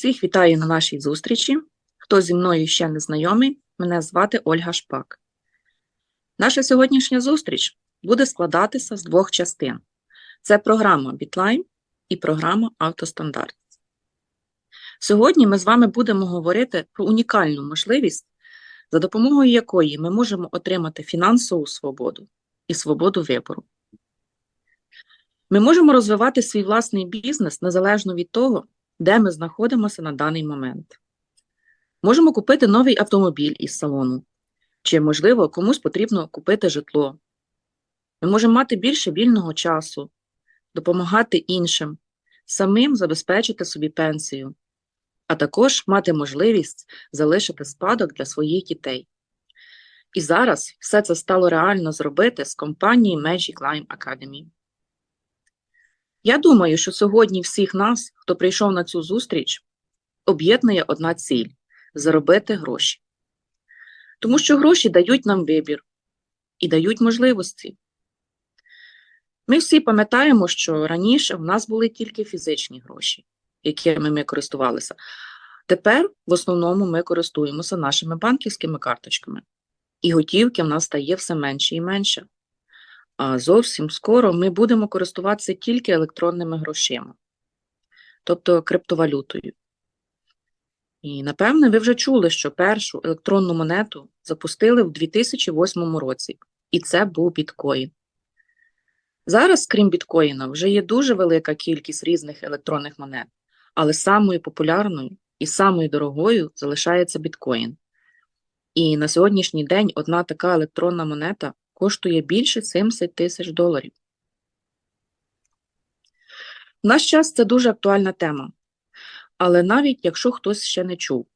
Всіх вітаю на нашій зустрічі. Хто зі мною ще не знайомий, мене звати Ольга Шпак. Наша сьогоднішня зустріч буде складатися з двох частин: це програма Bitline і програма Автостандарт. Сьогодні ми з вами будемо говорити про унікальну можливість, за допомогою якої ми можемо отримати фінансову свободу і свободу вибору. Ми можемо розвивати свій власний бізнес незалежно від того, де ми знаходимося на даний момент. Можемо купити новий автомобіль із салону, чи, можливо, комусь потрібно купити житло. Ми можемо мати більше вільного часу, допомагати іншим, самим забезпечити собі пенсію, а також мати можливість залишити спадок для своїх дітей. І зараз все це стало реально зробити з компанії Magic Lime Academy. Я думаю, що сьогодні всіх нас, хто прийшов на цю зустріч, об'єднує одна ціль заробити гроші. Тому що гроші дають нам вибір і дають можливості. Ми всі пам'ятаємо, що раніше в нас були тільки фізичні гроші, якими ми користувалися. Тепер в основному ми користуємося нашими банківськими карточками, і готівки в нас стає все менше і менше. А зовсім скоро ми будемо користуватися тільки електронними грошима, тобто криптовалютою. І, напевне, ви вже чули, що першу електронну монету запустили в 2008 році, і це був біткоін. Зараз, крім біткоїна, вже є дуже велика кількість різних електронних монет, але самою популярною і самою дорогою залишається біткоін. І на сьогоднішній день одна така електронна монета коштує більше 70 тисяч доларів. В наш час це дуже актуальна тема. Але навіть якщо хтось ще не чув,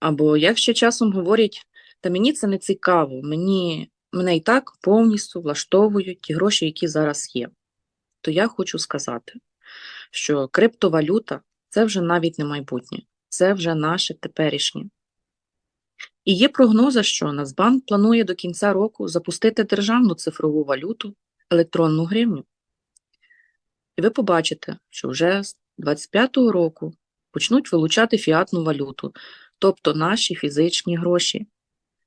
або як ще часом говорять, та мені це не цікаво, мені, мене і так повністю влаштовують ті гроші, які зараз є, то я хочу сказати, що криптовалюта це вже навіть не майбутнє, це вже наше теперішнє. І є прогноза, що Нацбанк планує до кінця року запустити державну цифрову валюту, електронну гривню. І ви побачите, що вже з 2025 року почнуть вилучати фіатну валюту, тобто наші фізичні гроші,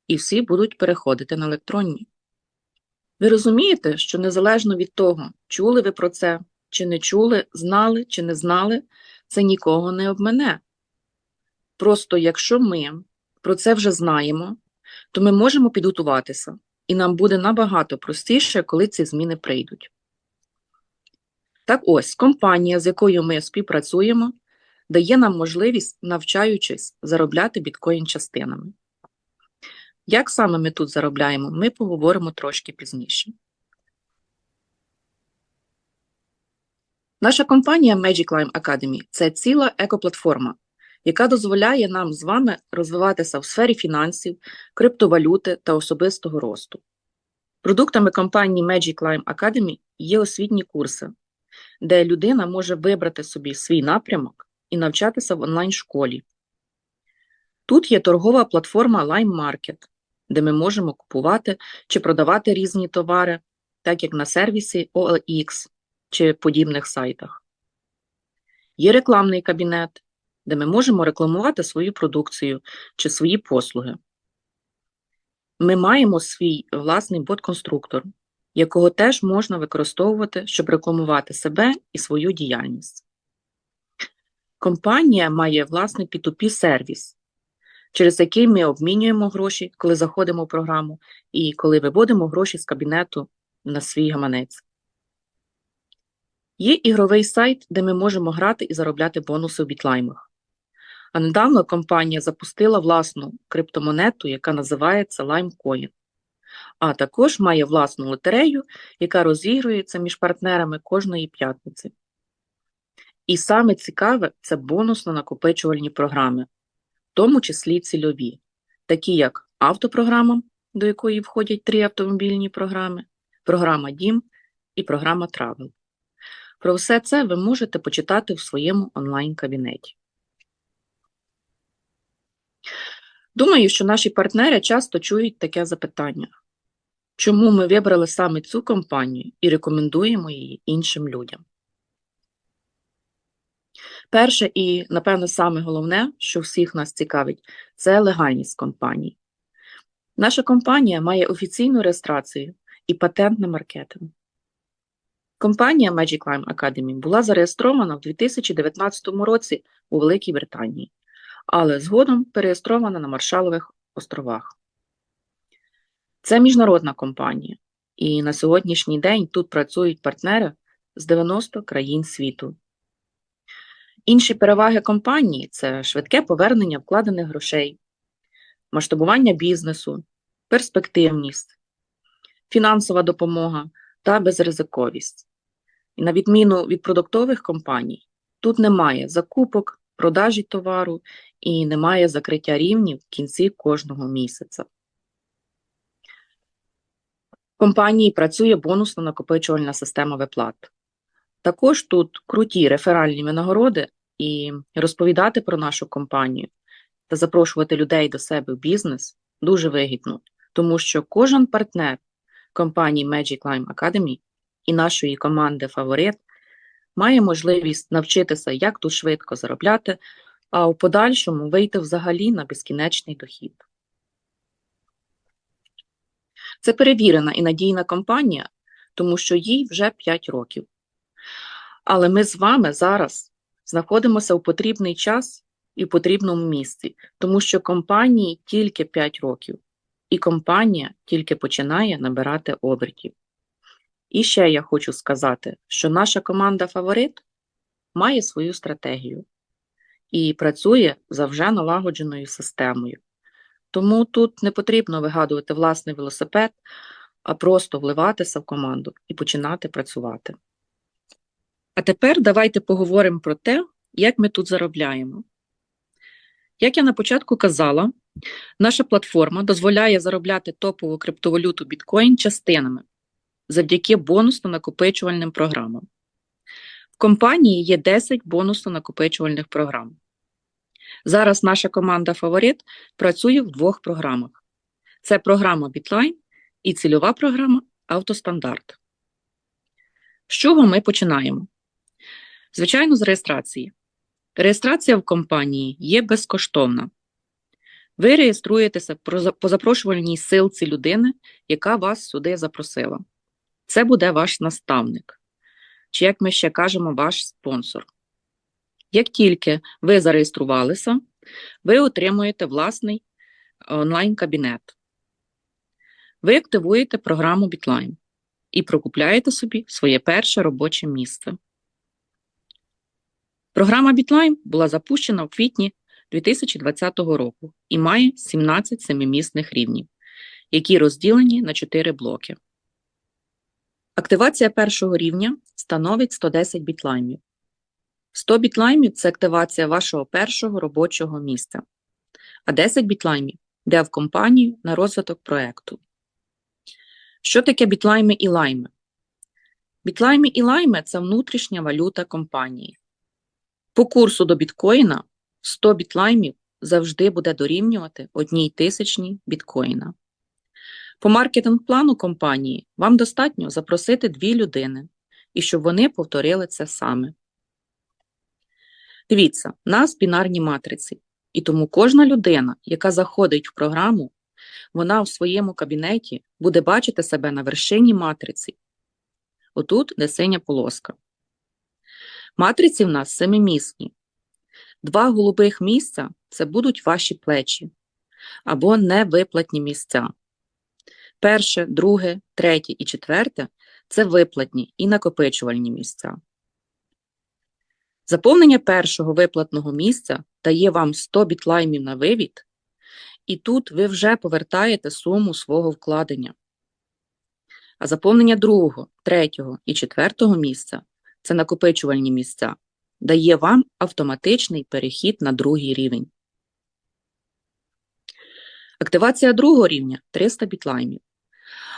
і всі будуть переходити на електронні. Ви розумієте, що незалежно від того, чули ви про це, чи не чули, знали чи не знали, це нікого не обмене. Просто якщо ми про це вже знаємо, то ми можемо підготуватися, і нам буде набагато простіше, коли ці зміни прийдуть. Так ось компанія, з якою ми співпрацюємо, дає нам можливість, навчаючись, заробляти біткоін частинами. Як саме ми тут заробляємо, ми поговоримо трошки пізніше. Наша компанія Magic Lime Academy це ціла екоплатформа, яка дозволяє нам з вами розвиватися в сфері фінансів, криптовалюти та особистого росту. Продуктами компанії Magic Lime Academy є освітні курси, де людина може вибрати собі свій напрямок і навчатися в онлайн-школі. Тут є торгова платформа Lime Market, де ми можемо купувати чи продавати різні товари, так як на сервісі OLX чи подібних сайтах. Є рекламний кабінет, де ми можемо рекламувати свою продукцію чи свої послуги. Ми маємо свій власний бот-конструктор, якого теж можна використовувати, щоб рекламувати себе і свою діяльність. Компанія має власний P2P сервіс, через який ми обмінюємо гроші, коли заходимо в програму, і коли виводимо гроші з кабінету на свій гаманець. Є ігровий сайт, де ми можемо грати і заробляти бонуси у бітлаймах. А недавно компанія запустила власну криптомонету, яка називається LimeCoin, а також має власну лотерею, яка розігрується між партнерами кожної п'ятниці. І саме цікаве це бонусно-накопичувальні програми, в тому числі цільові, такі як автопрограма, до якої входять три автомобільні програми, програма Дім і програма Travel. Про все це ви можете почитати в своєму онлайн-кабінеті. Думаю, що наші партнери часто чують таке запитання. Чому ми вибрали саме цю компанію і рекомендуємо її іншим людям? Перше і, напевно, саме головне, що всіх нас цікавить, це легальність компанії. Наша компанія має офіційну реєстрацію і патент на маркетинг. Компанія Magic Lime Academy була зареєстрована в 2019 році у Великій Британії, але згодом переєстрована на Маршалових островах. Це міжнародна компанія, і на сьогоднішній день тут працюють партнери з 90 країн світу. Інші переваги компанії це швидке повернення вкладених грошей, масштабування бізнесу, перспективність, фінансова допомога та безризиковість. І на відміну від продуктових компаній, тут немає закупок, продажі товару і немає закриття рівнів в кінці кожного місяця. В компанії працює бонусно накопичувальна система виплат. Також тут круті реферальні винагороди і розповідати про нашу компанію та запрошувати людей до себе в бізнес дуже вигідно, тому що кожен партнер компанії Magic Lime Academy і нашої команди Фаворит має можливість навчитися, як тут швидко заробляти, а у подальшому вийти взагалі на безкінечний дохід. Це перевірена і надійна компанія, тому що їй вже 5 років. Але ми з вами зараз знаходимося у потрібний час і в потрібному місці, тому що компанії тільки 5 років, і компанія тільки починає набирати обертів. І ще я хочу сказати, що наша команда Фаворит має свою стратегію і працює за вже налагодженою системою. Тому тут не потрібно вигадувати власний велосипед, а просто вливатися в команду і починати працювати. А тепер давайте поговоримо про те, як ми тут заробляємо. Як я на початку казала, наша платформа дозволяє заробляти топову криптовалюту біткоін частинами завдяки бонусно-накопичувальним програмам. Компанії є 10 бонусно-накопичувальних програм. Зараз наша команда Фаворит працює в двох програмах: це програма Bitline і цільова програма Автостандарт. З чого ми починаємо? Звичайно, з реєстрації. Реєстрація в компанії є безкоштовна. Ви реєструєтеся по запрошувальній силці людини, яка вас сюди запросила. Це буде ваш наставник, чи, як ми ще кажемо, ваш спонсор. Як тільки ви зареєструвалися, ви отримуєте власний онлайн-кабінет. Ви активуєте програму Bitline і прокупляєте собі своє перше робоче місце. Програма Bitline була запущена в квітні 2020 року і має 17 семимісних рівнів, які розділені на 4 блоки. Активація першого рівня становить 110 бітлаймів. 100 бітлаймів це активація вашого першого робочого місця, а 10 бітлаймів йде в компанію на розвиток проєкту. Що таке бітлайми і лайми? Бітлайми і лайми це внутрішня валюта компанії. По курсу до біткоїна 100 бітлаймів завжди буде дорівнювати одній тисячній біткоїна. По маркетинг-плану компанії вам достатньо запросити дві людини і щоб вони повторили це саме. Дивіться, у нас бінарні матриці, і тому кожна людина, яка заходить в програму, вона в своєму кабінеті буде бачити себе на вершині матриці. Отут де синя полоска. Матриці в нас семимісні. Два голубих місця це будуть ваші плечі або невиплатні місця. Перше, друге, третє і четверте це виплатні і накопичувальні місця. Заповнення першого виплатного місця дає вам 100 бітлаймів на вивід, і тут ви вже повертаєте суму свого вкладення. А заповнення другого, третього і четвертого місця це накопичувальні місця, дає вам автоматичний перехід на другий рівень. Активація другого рівня 300 бітлаймів.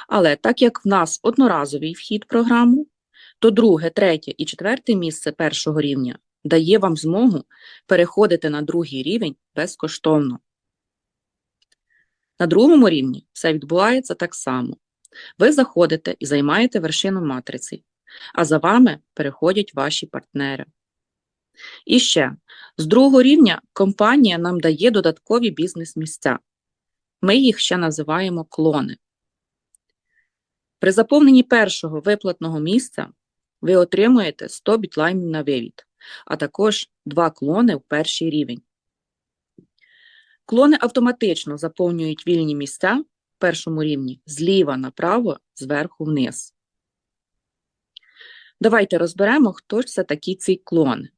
Але так як в нас одноразовий вхід в програму, то друге, третє і четверте місце першого рівня дає вам змогу переходити на другий рівень безкоштовно. На другому рівні все відбувається так само. Ви заходите і займаєте вершину матриці, а за вами переходять ваші партнери. І ще, з другого рівня компанія нам дає додаткові бізнес-місця. Ми їх ще називаємо клони. При заповненні першого виплатного місця ви отримуєте 100 бітлаймів на вивід, а також два клони в перший рівень. Клони автоматично заповнюють вільні місця в першому рівні зліва направо, зверху вниз. Давайте розберемо, хто ж це такі ці клони.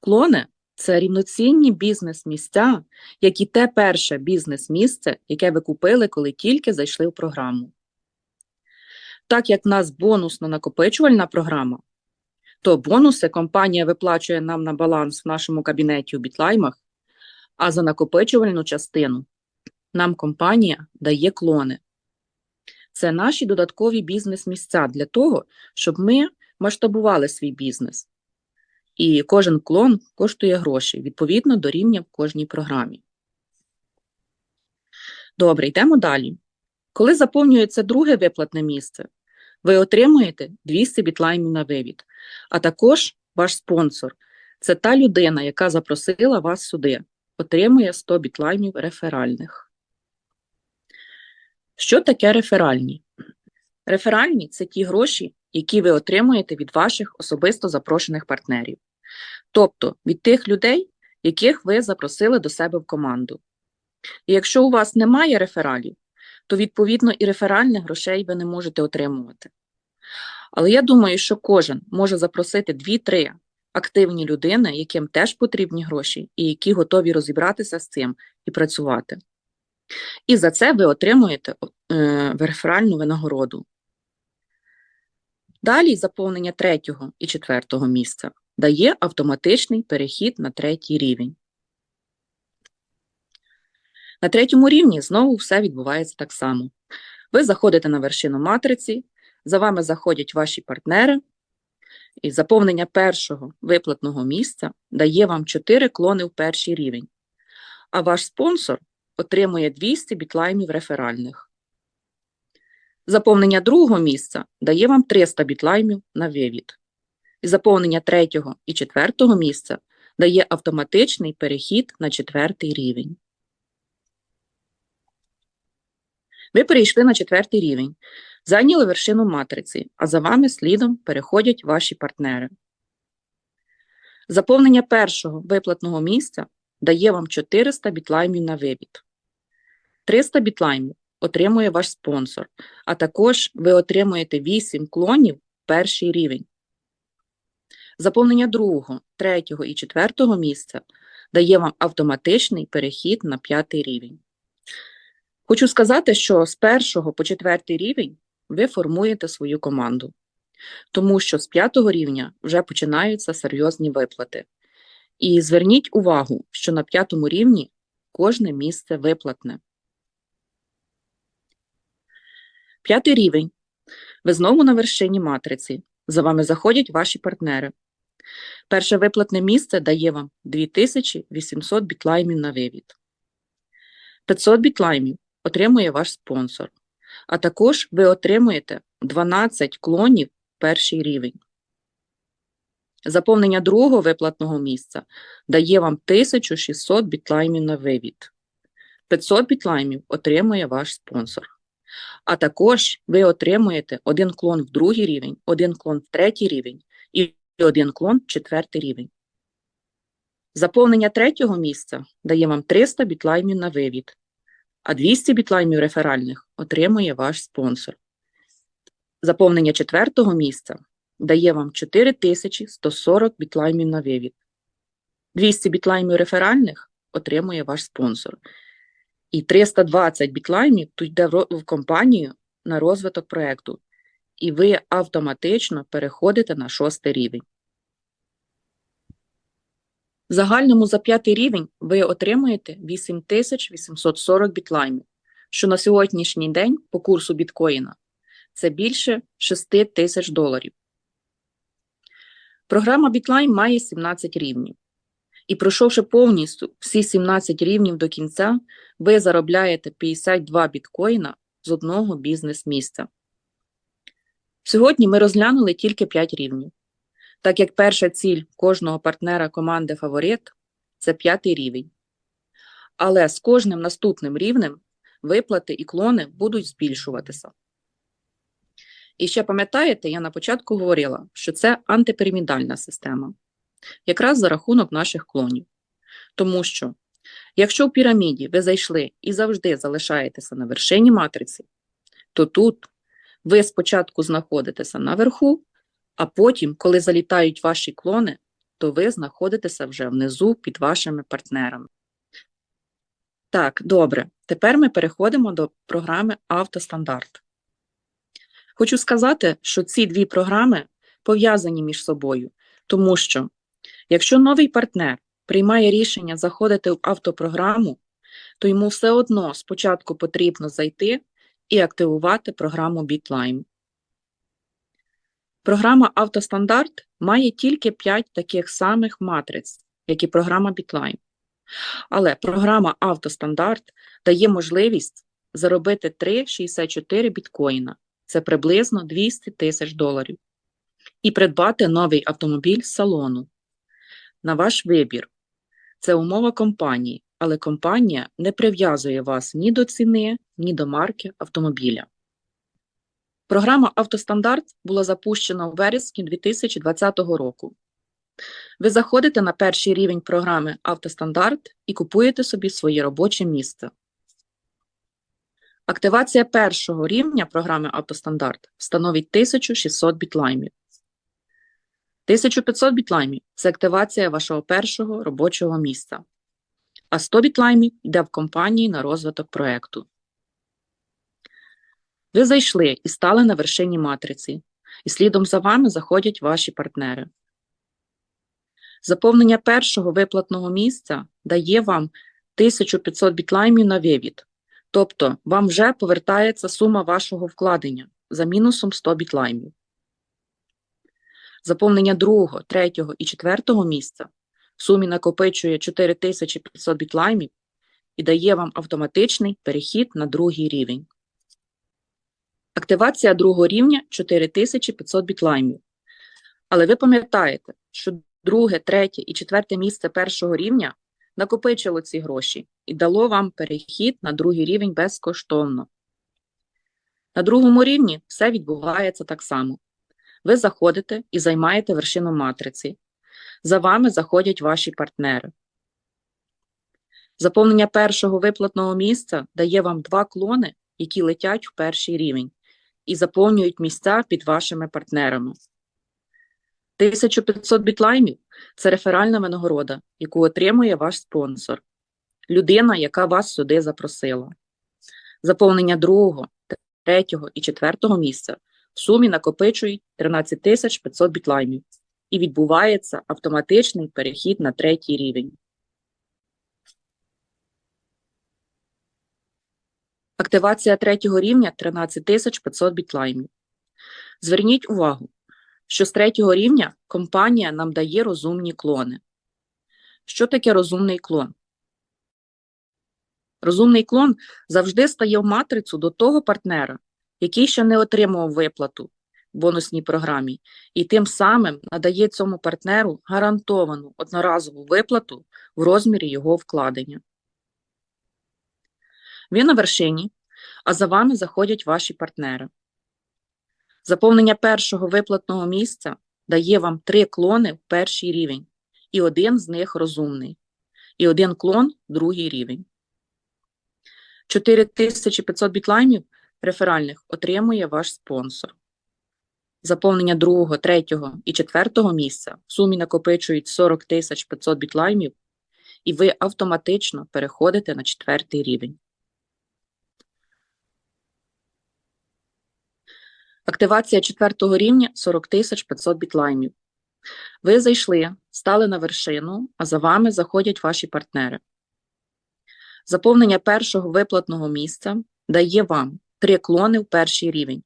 Клони це рівноцінні бізнес-місця, як і те перше бізнес-місце, яке ви купили, коли тільки зайшли в програму. Так як в нас бонусно-накопичувальна програма, то бонуси компанія виплачує нам на баланс в нашому кабінеті у бітлаймах, а за накопичувальну частину нам компанія дає клони. Це наші додаткові бізнес-місця для того, щоб ми масштабували свій бізнес. І кожен клон коштує гроші, відповідно до рівня в кожній програмі. Добре, йдемо далі. Коли заповнюється друге виплатне місце, ви отримуєте 200 бітлаймів на вивід, а також ваш спонсор це та людина, яка запросила вас сюди, отримує 100 бітлаймів реферальних. Що таке реферальні? Реферальні це ті гроші, які ви отримуєте від ваших особисто запрошених партнерів, тобто від тих людей, яких ви запросили до себе в команду. І якщо у вас немає рефералів, то відповідно і реферальних грошей ви не можете отримувати. Але я думаю, що кожен може запросити 2-3 активні людини, яким теж потрібні гроші, і які готові розібратися з цим і працювати. І за це ви отримуєте е, реферальну винагороду. Далі заповнення третього і четвертого місця дає автоматичний перехід на третій рівень. На третьому рівні знову все відбувається так само. Ви заходите на вершину матриці, за вами заходять ваші партнери, і заповнення першого виплатного місця дає вам 4 клони в перший рівень, а ваш спонсор отримує 200 бітлаймів реферальних. Заповнення другого місця дає вам 300 бітлаймів на вивід. І заповнення третього і четвертого місця дає автоматичний перехід на четвертий рівень. Ви перейшли на четвертий рівень, зайняли вершину матриці, а за вами слідом переходять ваші партнери. Заповнення першого виплатного місця дає вам 400 бітлаймів на вивід. 300 бітлаймів отримує ваш спонсор, а також ви отримуєте 8 клонів перший рівень. Заповнення другого, третього і четвертого місця дає вам автоматичний перехід на п'ятий рівень. Хочу сказати, що з першого по четвертий рівень ви формуєте свою команду, тому що з п'ятого рівня вже починаються серйозні виплати. І зверніть увагу, що на п'ятому рівні кожне місце виплатне. П'ятий рівень. Ви знову на вершині матриці. За вами заходять ваші партнери. Перше виплатне місце дає вам 2800 бітлаймів на вивід. 500 бітлаймів отримує ваш спонсор. А також ви отримуєте 12 клонів перший рівень. Заповнення другого виплатного місця дає вам 1600 бітлаймів на вивід. 500 бітлаймів отримує ваш спонсор. А також ви отримуєте один клон в другий рівень, один клон в третій рівень і один клон в четвертий рівень. Заповнення третього місця дає вам 300 бітлаймів на вивід, а 200 бітлаймів реферальних отримує ваш спонсор. Заповнення четвертого місця дає вам 4140 бітлаймів на вивід. 200 бітлаймів реферальних отримує ваш спонсор. І 320 бітлаймів тут йде в компанію на розвиток проєкту. І ви автоматично переходите на шостий рівень. В загальному за п'ятий рівень ви отримуєте 8840 бітлаймів, що на сьогоднішній день по курсу біткоїна це більше 6 тисяч доларів. Програма Bitline має 17 рівнів. І пройшовши повністю всі 17 рівнів до кінця, ви заробляєте 52 біткоїна з одного бізнес-місця. Сьогодні ми розглянули тільки 5 рівнів. Так як перша ціль кожного партнера команди фаворит це п'ятий рівень. Але з кожним наступним рівнем виплати і клони будуть збільшуватися. І ще пам'ятаєте, я на початку говорила, що це антипірамідальна система, якраз за рахунок наших клонів. Тому що, якщо в піраміді ви зайшли і завжди залишаєтеся на вершині матриці, то тут ви спочатку знаходитеся наверху, а потім, коли залітають ваші клони, то ви знаходитеся вже внизу під вашими партнерами. Так, добре. Тепер ми переходимо до програми Автостандарт. Хочу сказати, що ці дві програми пов'язані між собою, тому що якщо новий партнер приймає рішення заходити в автопрограму, то йому все одно спочатку потрібно зайти і активувати програму BitLime. Програма Автостандарт має тільки 5 таких самих матриць, як і програма BitLime. Але програма Автостандарт дає можливість заробити 3,64 біткоїна, це приблизно 200 тисяч доларів, і придбати новий автомобіль з салону. На ваш вибір. Це умова компанії, але компанія не прив'язує вас ні до ціни, ні до марки автомобіля. Програма Автостандарт була запущена у вересні 2020 року. Ви заходите на перший рівень програми Автостандарт і купуєте собі своє робоче місце. Активація першого рівня програми Автостандарт становить 1600 бітлаймів. 1500 бітлаймів це активація вашого першого робочого місця, а 100 бітлаймів йде в компанії на розвиток проєкту. Ви зайшли і стали на вершині матриці, і слідом за вами заходять ваші партнери. Заповнення першого виплатного місця дає вам 1500 бітлаймів на вивід, тобто вам вже повертається сума вашого вкладення за мінусом 100 бітлаймів. Заповнення другого, третього і четвертого місця в сумі накопичує 4500 бітлаймів і дає вам автоматичний перехід на другий рівень. Активація другого рівня 4500 бітлаймів. Але ви пам'ятаєте, що друге, третє і четверте місце першого рівня накопичило ці гроші і дало вам перехід на другий рівень безкоштовно. На другому рівні все відбувається так само. Ви заходите і займаєте вершину матриці. За вами заходять ваші партнери. Заповнення першого виплатного місця дає вам два клони, які летять в перший рівень, і заповнюють місця під вашими партнерами. 1500 бітлаймів це реферальна винагорода, яку отримує ваш спонсор, людина, яка вас сюди запросила. Заповнення другого, третього і четвертого місця в сумі накопичують 13 500 бітлаймів і відбувається автоматичний перехід на третій рівень. Активація третього рівня 13 500 бітлаймів. Зверніть увагу, що з третього рівня компанія нам дає розумні клони. Що таке розумний клон? Розумний клон завжди стає в матрицю до того партнера, який ще не отримував виплату в бонусній програмі, і тим самим надає цьому партнеру гарантовану одноразову виплату в розмірі його вкладення. Ви на вершині, а за вами заходять ваші партнери. Заповнення першого виплатного місця дає вам три клони в перший рівень, і один з них розумний, і один клон другий рівень. 4500 бітлаймів реферальних отримує ваш спонсор. Заповнення другого, третього і четвертого місця в сумі накопичують 40 500 бітлаймів, і ви автоматично переходите на четвертий рівень. Активація четвертого рівня 40 500 бітлаймів. Ви зайшли, стали на вершину, а за вами заходять ваші партнери. Заповнення першого виплатного місця дає вам три клони в перший рівень,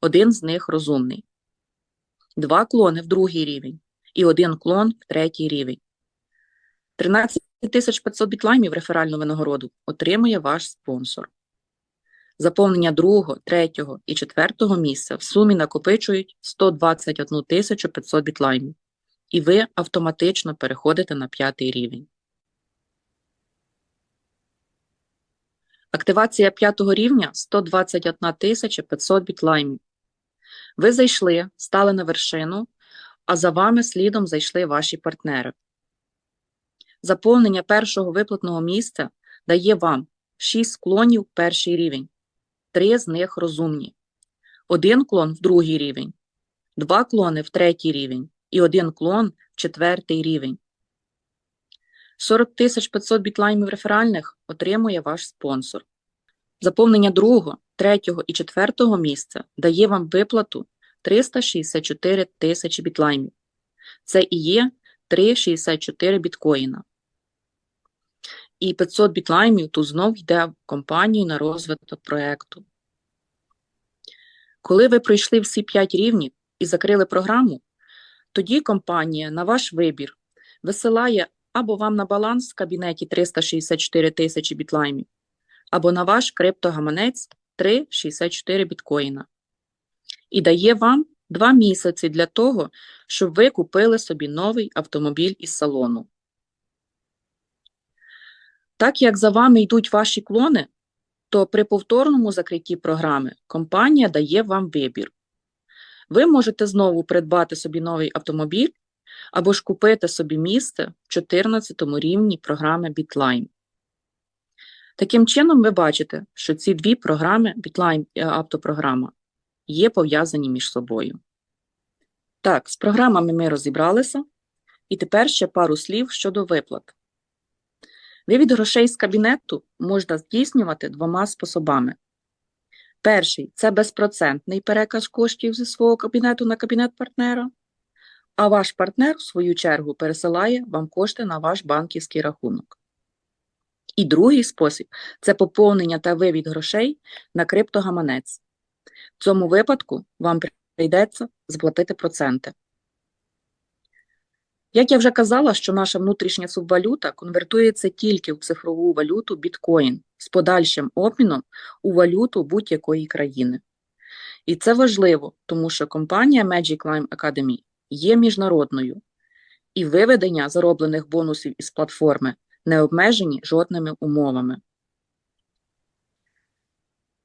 один з них розумний, два клони в другий рівень і один клон в третій рівень. 13 500 бітлаймів реферальну винагороду отримує ваш спонсор. Заповнення другого, третього і четвертого місця в сумі накопичують 121 500 бітлаймів і ви автоматично переходите на п'ятий рівень. Активація п'ятого рівня 121 500 бітлаймів. Ви зайшли, стали на вершину, а за вами слідом зайшли ваші партнери. Заповнення першого виплатного місця дає вам 6 клонів перший рівень, 3 з них розумні, один клон в другий рівень, два клони в третій рівень і один клон в четвертий рівень. 40 500 бітлаймів реферальних отримує ваш спонсор. Заповнення другого, третього і четвертого місця дає вам виплату 364 тисячі бітлаймів. Це і є 3,64 біткоїна. І 500 бітлаймів тут знов йде в компанію на розвиток проєкту. Коли ви пройшли всі 5 рівнів і закрили програму, тоді компанія на ваш вибір висилає або вам на баланс в кабінеті 364 тисячі бітлаймів, або на ваш криптогаманець 3,64 біткоїна. І дає вам 2 місяці для того, щоб ви купили собі новий автомобіль із салону. Так як за вами йдуть ваші клони, то при повторному закритті програми компанія дає вам вибір. Ви можете знову придбати собі новий автомобіль або ж купити собі місце в 14 рівні програми Bitline. Таким чином, ви бачите, що ці дві програми, Bitline і автопрограма, є пов'язані між собою. Так, з програмами ми розібралися, і тепер ще пару слів щодо виплат. Вивід грошей з кабінету можна здійснювати двома способами. Перший це безпроцентний переказ коштів зі свого кабінету на кабінет партнера, а ваш партнер, в свою чергу, пересилає вам кошти на ваш банківський рахунок. І другий спосіб це поповнення та вивід грошей на криптогаманець. В цьому випадку вам прийдеться сплатити проценти. Як я вже казала, що наша внутрішня субвалюта конвертується тільки в цифрову валюту біткоін з подальшим обміном у валюту будь-якої країни. І це важливо, тому що компанія Magic Lime Academy є міжнародною, і виведення зароблених бонусів із платформи не обмежені жодними умовами.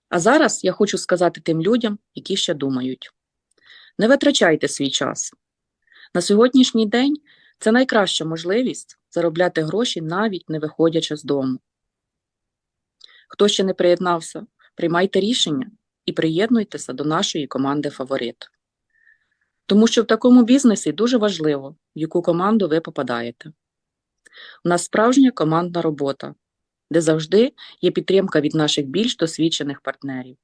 А зараз я хочу сказати тим людям, які ще думають: не витрачайте свій час. На сьогоднішній день це найкраща можливість заробляти гроші навіть не виходячи з дому. Хто ще не приєднався, приймайте рішення і приєднуйтеся до нашої команди Фаворит. Тому що в такому бізнесі дуже важливо, в яку команду ви попадаєте. У нас справжня командна робота, де завжди є підтримка від наших більш досвідчених партнерів.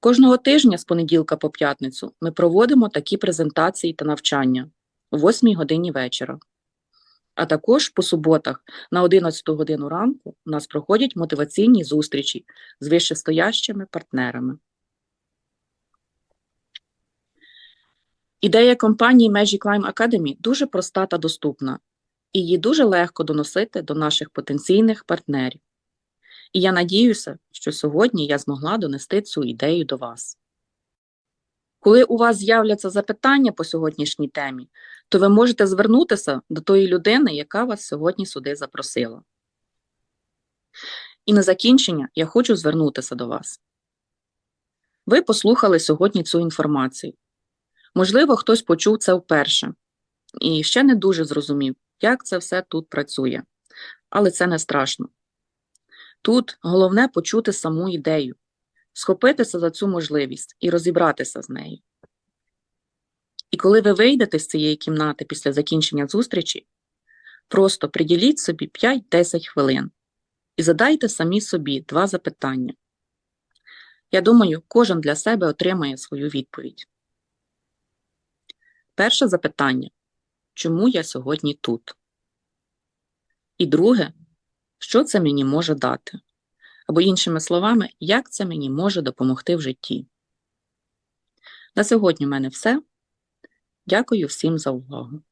Кожного тижня з понеділка по п'ятницю ми проводимо такі презентації та навчання о 8 годині вечора. А також по суботах на 11 годину ранку у нас проходять мотиваційні зустрічі з вищестоящими партнерами. Ідея компанії Magic Lime Academy дуже проста та доступна, і її дуже легко доносити до наших потенційних партнерів. І я надіюся, що сьогодні я змогла донести цю ідею до вас. Коли у вас з'являться запитання по сьогоднішній темі, то ви можете звернутися до тої людини, яка вас сьогодні сюди запросила. І на закінчення я хочу звернутися до вас. Ви послухали сьогодні цю інформацію. Можливо, хтось почув це вперше і ще не дуже зрозумів, як це все тут працює. Але це не страшно. Тут головне почути саму ідею, схопитися за цю можливість і розібратися з нею. І коли ви вийдете з цієї кімнати після закінчення зустрічі, просто приділіть собі 5-10 хвилин і задайте самі собі два запитання. Я думаю, кожен для себе отримає свою відповідь. Перше запитання чому я сьогодні тут? І друге, що це мені може дати? Або, іншими словами, як це мені може допомогти в житті? На сьогодні в мене все. Дякую всім за увагу.